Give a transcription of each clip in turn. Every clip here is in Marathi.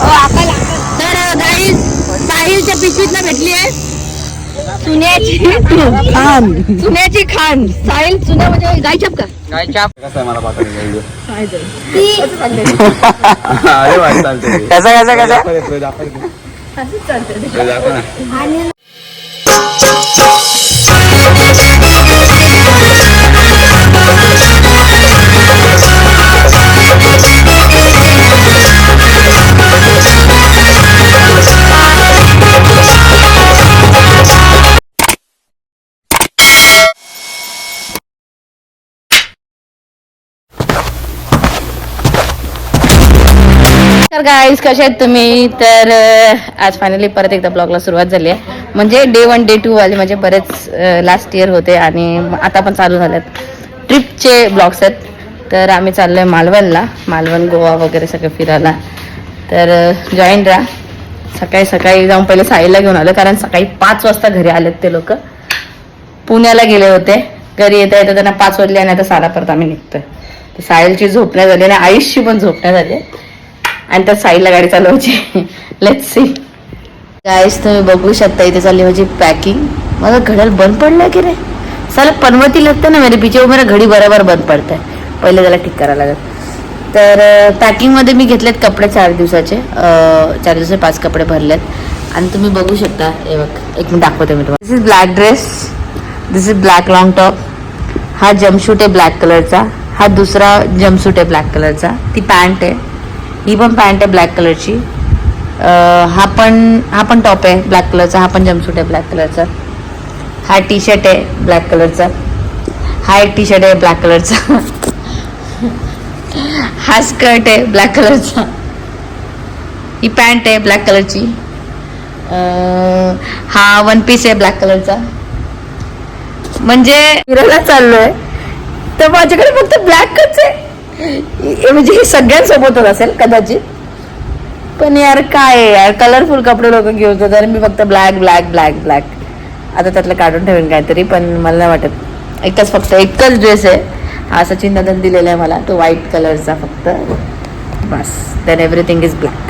तर गाई साहिलच्या पिशवीत भेटली आहे. चुन्याची खान चुन्याची खांड साहिल चुन्या म्हणजे गाय का? कसं कसा कसा दाखव तर गाईज कसे आहेत तुम्ही? तर आज फायनली परत एकदा ब्लॉगला सुरुवात झाली आहे. म्हणजे डे वन डे टू वाले म्हणजे बरेच लास्ट इयर होते आणि आता पण चालू झाल्यात ट्रिपचे ब्लॉग्स आहेत. तर आम्ही चाललोय मालवणला. मालवण गोवा वगैरे सगळं फिरायला. तर जॉईन राहा. सकाळी सकाळी जाऊन पहिले साईला घेऊन आलो कारण सकाळी पाच वाजता घरी आलेत ते लोक. पुण्याला गेले होते. घरी येता येता त्यांना पाच वाजले आणि आता साडा परत आम्ही निघतोय. तर सायलची झोपण्या झाली आणि आयुषची पण झोपण्या झाली. आणि त्यात साईडला गाडी चालवायची. लेट सी गाईस तुम्ही बघू शकता इथे चालली माझी पॅकिंग माझा घड्याल बंद पडलं की रे साला पनवती लागतं ना मेरे पीछे मेरा घडी बरोबर बंद पडतंय. पहिले त्याला ठीक करायला लागत तर पॅकिंगमध्ये मी घेतलेत कपडे चार दिवसाचे. चार दिवसाचे पाच कपडे भरलेत. आणि तुम्ही बघू शकता हे बघ एक मिनिट दाखवते मी तुम्हाला. This is black dress this is black long top हा जमशूट आहे ब्लॅक कलरचा हा दुसरा जमसूट आहे ब्लॅक कलरचा ती पॅन्ट आहे. ही पण पॅन्ट आहे ब्लॅक कलरची. हा पण हा पण टॉप आहे ब्लॅक कलरचा हा पण जमसूट आहे ब्लॅक कलरचा. हा टी शर्ट आहे ब्लॅक कलरचा. हा एक टी शर्ट आहे ब्लॅक कलरचा. हा स्कर्ट आहे ब्लॅक कलरचा. ही पॅन्ट आहे ब्लॅक कलरची. हा वन पीस आहे ब्लॅक कलरचा. म्हणजे फिरायला चाललोय. तर माझ्याकडे फक्त ब्लॅकच आहे. म्हणजे हे सगळ्यांसोबतच असेल कदाचित. पण यार काय यार कलरफुल कपडे लोक घेऊन आणि मी फक्त ब्लॅक ब्लॅक ब्लॅक ब्लॅक आता त्यातलं काढून ठेवेन काहीतरी पण मला नाही वाटत. एकच फक्त एकच ड्रेस आहे. हा सचिन दादन दिलेला आहे मला तो व्हाईट कलरचा फक्त. बस देन एव्हरीथिंग इज ब्लॅक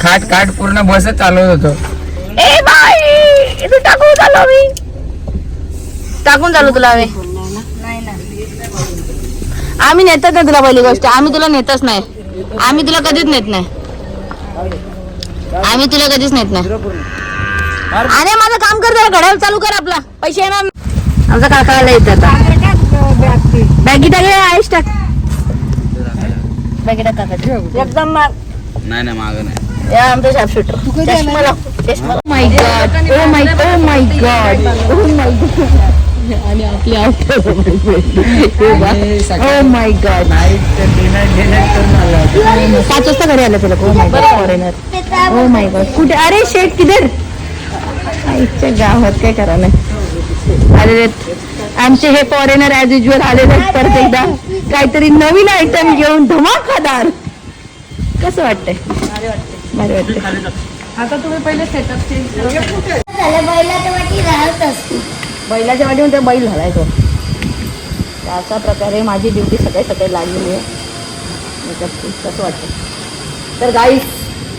खाट खाट पूर्ण बसच चालवत होतो. ए बाई टाकून झालो मी. टाकून झालो तुला आम्ही आम्ही नेतच नाही तुला पहिली गोष्ट. आम्ही तुला नेतच नाही. आम्ही तुला कधीच नेत नाही. आम्ही तुला कधीच नेत नाही. अरे माझं काम कर जरा घड्याळ चालू कर आपला. पैसे येणार आमचा काकाला येत आता. बॅगी टाक आयुष टाक. बॅगी टाक. एकदम मार नाही नाही माग नाही. या आमचा शार्प शूटर चष्मा लाव चष्मा my god oh my oh my god oh my god आणि आपली ओ माय गॉड पाच वाजता घरी आलं तुला फॉरेनर ओ माय गॉड कुठे? अरे शेट किधर? आईच्या गावात काय करा नाही. अरे आमचे हे फॉरेनर ऍज युजल आलेले आहेत परत एकदा. काहीतरी नवीन आयटम घेऊन धमाकादार. कसं वाटतंय? भारी वाटतंय. आता तुम्ही पहिले सेटअप चेंज बैलाच्या वाटीमध्ये बैल झालाय तो तर अशा प्रकारे माझी ड्युटी सकाळी सकाळी लागलेली आहे. कसं वाटतं. तर गाई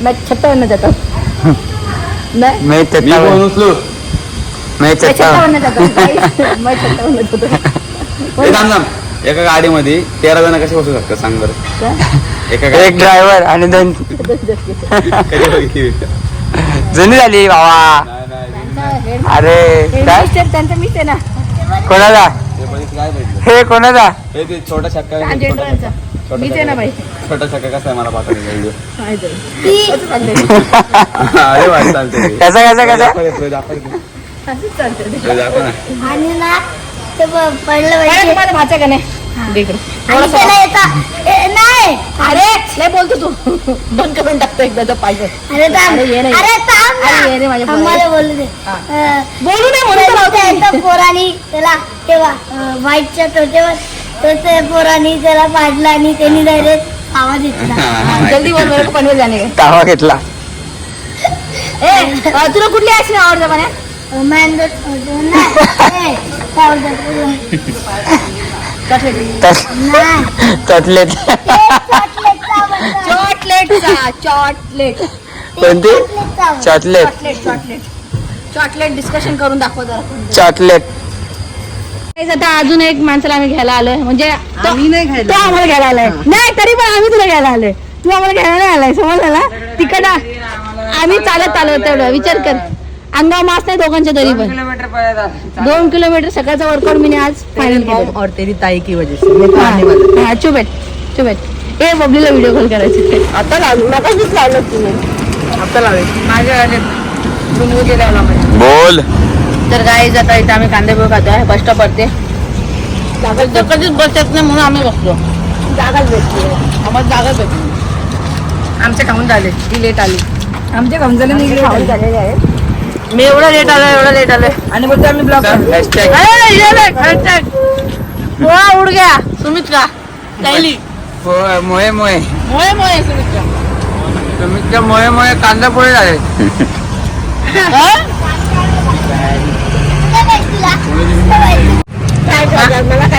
मैं छत्तावन्न जातो. नाही मैं फोन उचलू. मैं छत्तावन्न जातो. मैं छत्तावन्न जातो. हे थांब थांब. एका गाडीमध्ये तेरा जण कसे बसू शकतात? सांग बरं. एका एक ड्रायव्हर आणि दोन जुनी झाली बाबा. अरे काय? त्यांचा मिस आहे ना. भेटलं हे कोणाचा हे ते छोटा छक्का मीच आहे ना बाई. छोटा छक्का कसा आहे मला व्हिडिओ चालतंय. अरे कसा कसा कसा? दाखव ना ते ब- पडलं अरे, पाहिजे. तुम्हाला भाचा का नाही? दे इकडे. आणि थोडंसं त्याला येता ए, नाही. अरे लय बोलतो तू. बंद करून टाकतो एकदा पाहिजे अरे थांब. अरे, ये नाही. अरे थांब ना. अरे, ये रे माझ्या आम्हाला बोलू दे. हा. अं, बोलू नये म्हणून तर त्या- लावतो मी. त्या पोरानी त्याला तेव्हा अं, व्हाईटच्या टोटेवर त्या पोरानी त्याला पाडला आणि त्यांनी डायरेक्ट आवाज येतला हा, जल्दी बोल मेरे को पनवेल जाने का तावा घेतला. ए अ, तुला कुठली आईस्क्रीम आवडते म्हणे मॅंगो नाही चॉकलेट. आवडतं. चॉकलेटचा चॉकलेट. कोणती? Chocolate. Chocolate chocolate. Chocolate discussion करून दाखव जरा चॉकलेट. आता अजून एक माणसाला आम्ही घ्यायला आलोय. म्हणजे तो तो आम्हाला घ्यायला आलाय. नाही तरी पण आम्ही तुला घ्यायला आलोय. तू आम्हाला घ्यायला नाही आलाय समजलं ना? तिकड आम्ही चालत आलो तेवढं विचार कर. अंगावर मास नाही दोघांच्या तरी पण. दोन किलोमीटर सकाळचा वर्कआउट मी आज फायनल केलं. और तेरी ताई की वजह से. मैं तो आने वाला. हा चुबेट चुबेट ए बबलीला व्हिडिओ कॉल करायचे आता लागू नका लावलं तुम्ही. आता लावे. माझ्या बनवू गेला बोल. तर गाई आता इथे आम्ही कांदे पोहे खातोय बस स्टॉप वरती. तर कधीच बस येत नाही म्हणून आम्ही बसतो जागाच भेटते आम्हाला जागाच भेटते आमचे खाऊन झाले ती लेट आली. आमचे खाऊन झाले नाही खाऊन झालेले आहे मी एवढं लेट आलोय एवढं लेट आलोय. आणि बोलतो आम्ही ब्लॉक हॅशटॅग पोळा उड गया सुमित का कैली. मोये मोये मोये मोये सुमित का तुमच्या मोये मोये कांदा पोळे झाले.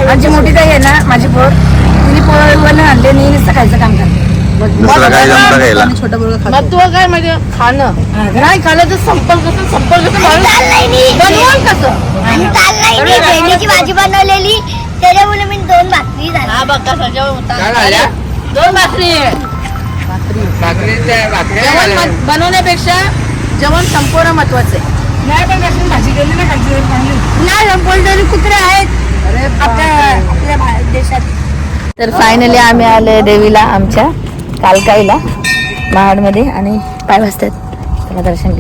माझी मोठी ताई आहे ना माझी पोर. तिने पोळा आणले नाही नुसतं खायचं काम करते. दुसरं काय जमतं मग तू काय म्हणजे खाणं. नाही खाल्लं तर संपर्क कसं? संपर्क बनवून कसं? भाजी बनवलेली. त्याच्यामुळे मी दोन भाकरी झाली. हा दोन भाकरी. बनवण्यापेक्षा जेवण संपूर्ण महत्वाचं आहे. नाही पण भाजी केली ना नाही कंपल्सरी कुत्रे आहेत. आपल्या देशात. तर फायनली आम्ही आले देवीला आमच्या. कालकाईला महाडमध्ये आणि पाय वाजतात. त्याला दर्शन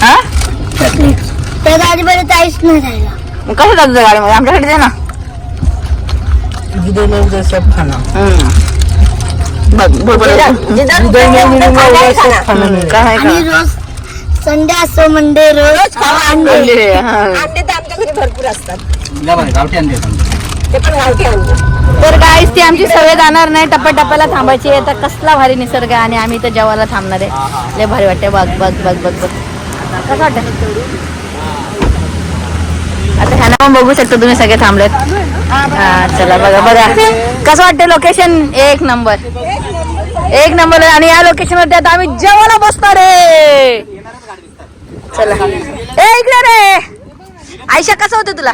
हा चकली त्या गाडीमध्ये काहीच नाही राहिला. मग कसं जातो त्या गाडीमध्ये? आमच्याकडे दे ना. बघ काय संडे असो मंडे रोज खावा? अंडे. अंडे, हा. अंडे तर आमच्या घरी भरपूर असतात. गावठी आणते ते पण गावठी अंडे. तर गाईस ती आमची सवय जाणार नाही. टप्प्याटप्प्याला थांबायची आहे. तर कसला भारी निसर्ग आहे आणि आम्ही तर जेवायला थांबणार आहे. लय भारी वाटते बघ बघ बघ बघ बघ. कसं वाटतं आता ह्याला पण बघू शकता तुम्ही सगळे थांबलेत. हा चला बघा बघा. कसं वाटतं लोकेशन एक नंबर एक नंबर. आणि या लोकेशन वरती आता आम्ही जेवायला बसणार आहे. चला. ए इकडे रे. आयशा कसं होतं तुला?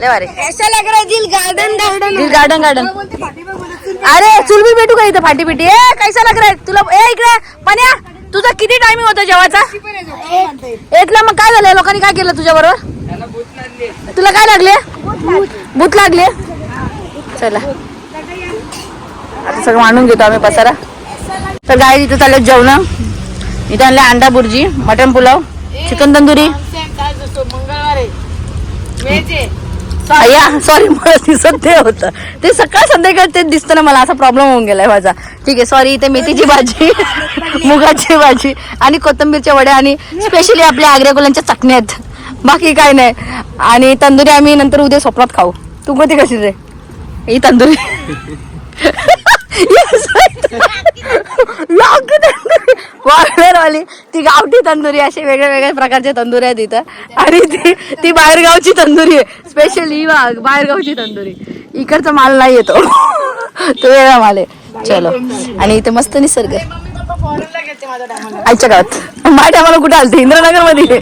लय भारी. ऐसा लग रहा है दिल गार्डन गार्डन गार्डन गार्डन अरे चुल भी भेटू का इथं फाटी पिटी ए कैसा लग रहा है? तुला ए इकडे पण्या तुझा किती टायमिंग होता जेवायचा? एकला मग काय झालं? लोकांनी काय केलं तुझ्या बरोबर तुला काय लागले? भूत लागले? चला. आता सगळं मांडून घेतो आम्ही पसारा. तर गाय इथं चालले जेवण. इथं आणले अंडा बुर्जी मटन पुलाव चिकन तंदुरी. या सॉरी मला दिसत ते होतं. ते सकाळ संध्याकाळ तेच दिसतं ना मला असा प्रॉब्लेम होऊन गेलाय माझा. ठीक आहे सॉरी इथे मेथीची भाजी मुगाची भाजी आणि कोथिंबीरच्या वड्या आणि स्पेशली आपल्या आग्र्या गुलांच्या चटण्या आहेत. बाकी काय नाही. आणि तंदुरी आम्ही नंतर उद्या स्वप्नात खाऊ. तू कधी कशी रे? ही तंदुरी. वाली ती गावठी तंदुरी असे वेगळ्या वेगळ्या प्रकारचे तंदुरी आहेत इथं. आणि ती ती बाहेरगावची तंदुरी आहे. स्पेशली बाहेर गावची तंदुरी. इकडचा माल नाही येतो तो वेगळा माल आहे. चलो. आणि इथे मस्त निसर्ग आहे. आईच्या गावात. माझ्या टायमाला कुठे आलते? इंद्रनगरमध्ये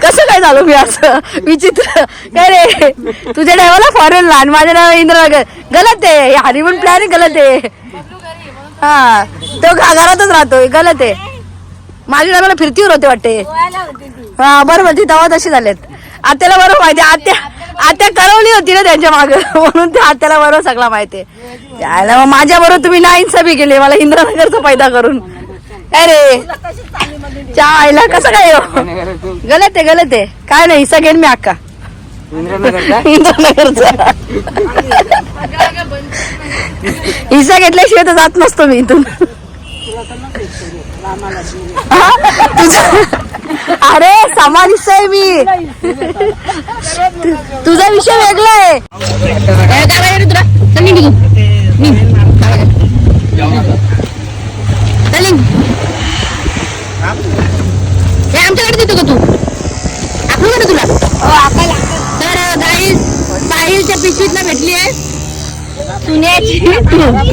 कसं काय झालं मी असं? विचित्र. काय रे? तुझ्या टायमाला फॉरेनला आणि माझ्या टायमाला इंद्रनगर. गलत आहे. हनीमून प्लॅन गलत आहे. हा. तो घा- घरातच राहतोय. गलत आहे. माझ्या टायमाला फिरतीवर होते वाटते. हा बरोबर ती तेव्हा तशी झालेत. आत्याला बरोबर माहिती आत्या आत्या करवली होती ना त्यांच्या माग. म्हणून त्या आत्याला बरोबर सगळं माहिती आहे. त्याला मग माझ्या बरोबर तुम्ही नाही इन्साफी केली मला इंद्रनगरचं पैदा करून. काय रे? च्या आईला कसं काय हो? गलत आहे गलत आहे. काय नाही हिस्सा घेईन मी अक्का. इंद्रनगरचा. हिस्सा घेतल्याशिवाय तर जात नसतो मी इथून. अरे समान हिस्सा आहे मी. तुझा विषय वेगळा आहे. हे आमच्याकडे देतो का तू? का तुला तर गाई साहिलच्या पिशवीतला भेटली आहे चुन्याची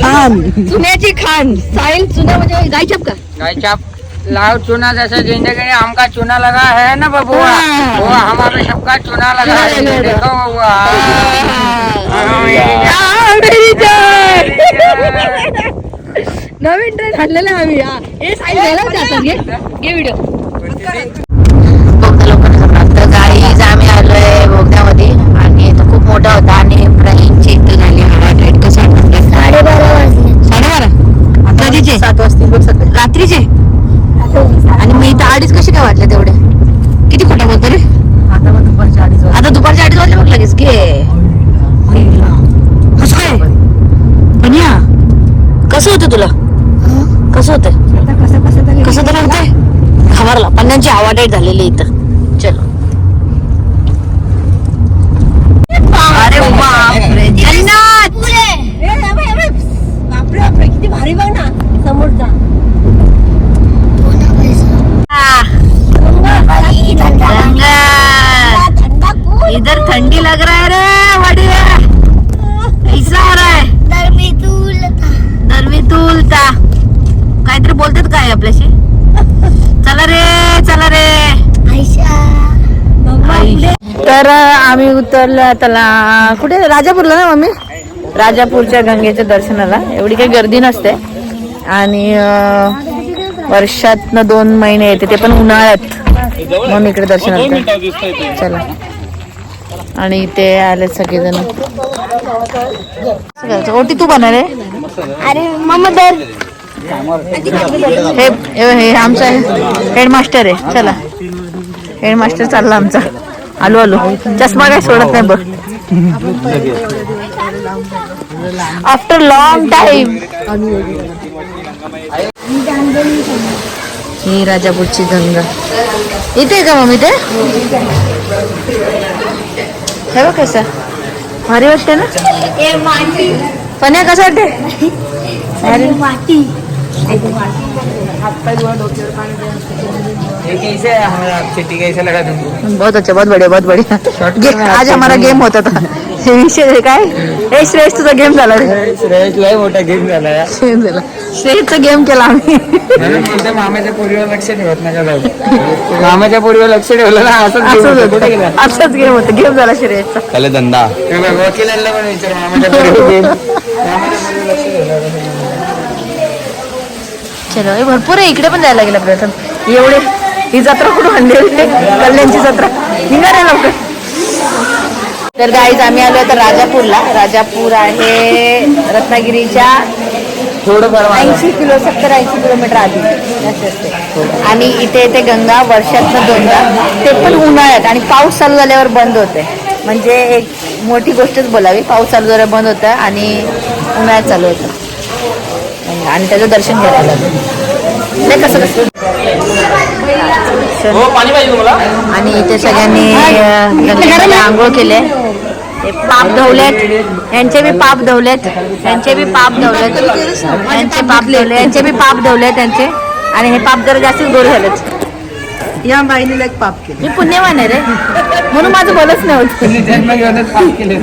खान चुन्याची खान साहिल चुना म्हणजे गायछाप का? लाओ चुना जैसे जिंदगी में हमका चुना लगा है ना बबुआ। वो हमारे सबका चुना लगा है। देखो बबुआ. नवीन ट्रेन आणलेला आम्ही हा. हे साहिल घ्यायला जातात घे. घे व्हिडिओ गाईज आम्ही आलोय. Лілейта. आम्ही उतरलो त्याला कुठे? राजापूरला ना मम्मी? राजापूरच्या गंगेच्या दर्शनाला. एवढी काही गर्दी नसते. आणि वर्षातनं दोन महिने येते ते पण उन्हाळ्यात. म्हणून इकडे दर्शनाला चला. आणि इथे आले सगळेजण. ओटी तू बनव रे. अरे मम्मा दर. हे हे हे आमचा हेडमास्टर आहे. चला. हेडमास्टर चालला आमचा. आलो आलो चष्मा काय सोडत नाही बघ आफ्टर लॉंग टाइम ही राजापूरची गंगा इथे का मम्मी ते हे बघ कसं भारी वाटते ना पण्या कसं वाटते माती बहुत अच्छा बहुत बढ़िया बहुत बढ़िया। आज हमारा गेम होता था। विषय काय? हे श्रेष्ठ तुझा गेम झाला लय मोठा गेम झाला गेम झाला. श्रेष्ठचा गेम केला आम्ही. मामाच्या पोरीवर लक्ष ठेवत नका मामाच्या पोरीवर लक्ष ठेवलं ना असंच असंच गेम होता. गेम झाला श्रेष्ठचा त्याला धंदा. हे वकिलांना पण विचार मामाच्या पोरीवर चलो भरपूर आहे. इकडे पण जायला गेला प्रथम एवढे. ही जत्रा कुठून आणली कल्याणची जत्रा. निघा रे लवकर. तर गाईज आम्ही आलो तर राजापूरला. राजापूर आहे रत्नागिरीच्या. ऐंशी किलो सत्तर ऐंशी किलोमीटर आधी. असे असते. आणि इथे ते गंगा वर्षातनं दोनदा. ते पण उन्हाळ्यात. आणि पाऊस चालू झाल्यावर बंद होते. म्हणजे एक मोठी गोष्टच बोलावी. पाऊस चालू झाल्यावर बंद होतं आणि उन्हाळ्यात चालू होतं. आणि त्याचं दर्शन घ्यायला लागलं. नाही कसं कसं हो पाणी पाहिजे तुम्हाला आणि इथे सगळ्यांनी आंघोळ केले. पाप धवलेत. यांचे बी पाप धवलेत. यांचे बी पाप धवलेत. यांचे पाप धवले. यांचे बी पाप धवले त्यांचे आणि हे पाप जरा जास्तच गोड झालेत. या बाईने एक पाप केलं. मी पुण्यवान आहे रे. म्हणून माझं बोलच नाही होत पाप केले.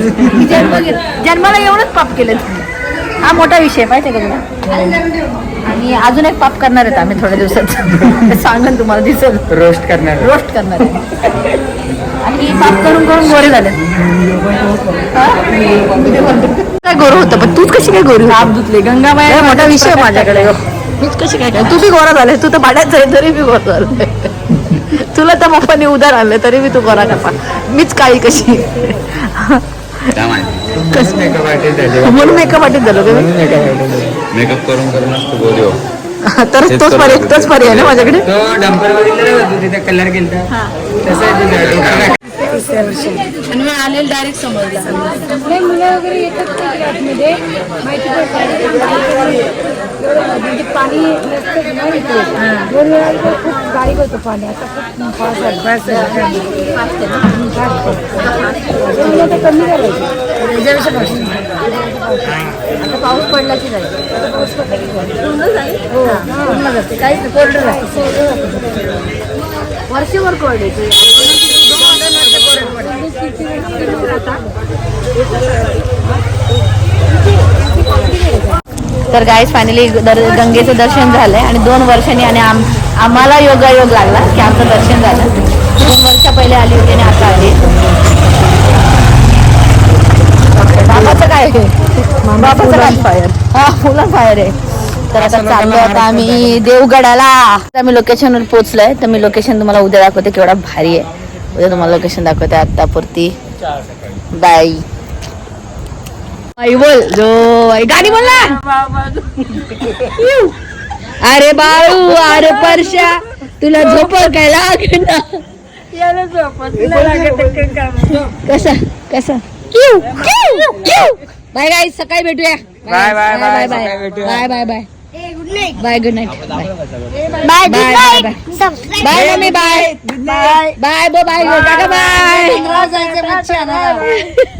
जन्माला येऊनच पाप केलेत. हा मोठा विषय माहिती आहे का तुला? आणि अजून एक पाप करणार आहेत आम्ही थोड्या दिवसात. सांगेन तुम्हाला दिसेल. रोस्ट करणार रोस्ट करणार आहे आणि पाप करून करून गोरे झाले काय गोरं होतं पण तूच कशी काय गोरी पाप धुतले. गंगाबाई मोठा विषय माझ्याकडे. मीच कशी काय काय तू बी गोरा झाले तू तर भाड्यात झाले तरी बी गोरा झाले. तुला तर पप्पाने उधार आणले तरी बी तू गोरा कसा मीच काळी कशी? कसं मेकअप आर्टिस्ट झाले म्हणून मेकअप वाटीत झालो का मी? म्हणून मेकअप आर्टिस्ट झाले. मेकअप करून करून असतो हो तर तोच पर्याय तोच पर्याय आहे ना माझ्याकडे? तो डंपर बघितलं ना तू तिथे कलर केलता. तसं आहे तुझं आणि मी आलेलं डायरेक्ट समजला. नाही मुलं वगैरे येतात आतमध्ये माहिती म्हणजे पाणी इकडे दोन वेळा इकडे खूप गाडी होतं पाणी. आता खूप आता कमी करायचं. रिझर्वेशन आता पाऊस पडला की जाईल पूर्ण जाईल? हो पूर्ण जाते काहीच कोरडं राहते. वर्षभर कोरडे तर गाईस फायनली गंगेचं दर्शन झालंय आणि दोन वर्षांनी आणि आम आम्हाला योगायोग लागला की आमचं दर्शन झालं. दोन वर्ष पहिले आली होती आणि आता आली. बाबाचं काय बाबाचं काय? फायर हा फुला फायर आहे. तर आता चाललो आता आम्ही देवगडाला. आता आम्ही लोकेशनवर पोहोचलोय. तर मी लोकेशन तुम्हाला उद्या दाखवते केवढा भारी आहे. उद्या तुम्हाला लोकेशन दाखवते आतापुरती बाय बाई बोल जो बाई. गाडी बोल ना. अरे बाळू अरे परशा तुला झोपल काय लाग ना? कसा कसा? बाय गाई सकाळी भेटूया. बाय सकाळी भेटूया. Bye bye bye good night bye good night bye bye bye. Subscribe bye mummy bye bye bye bye bye आणायला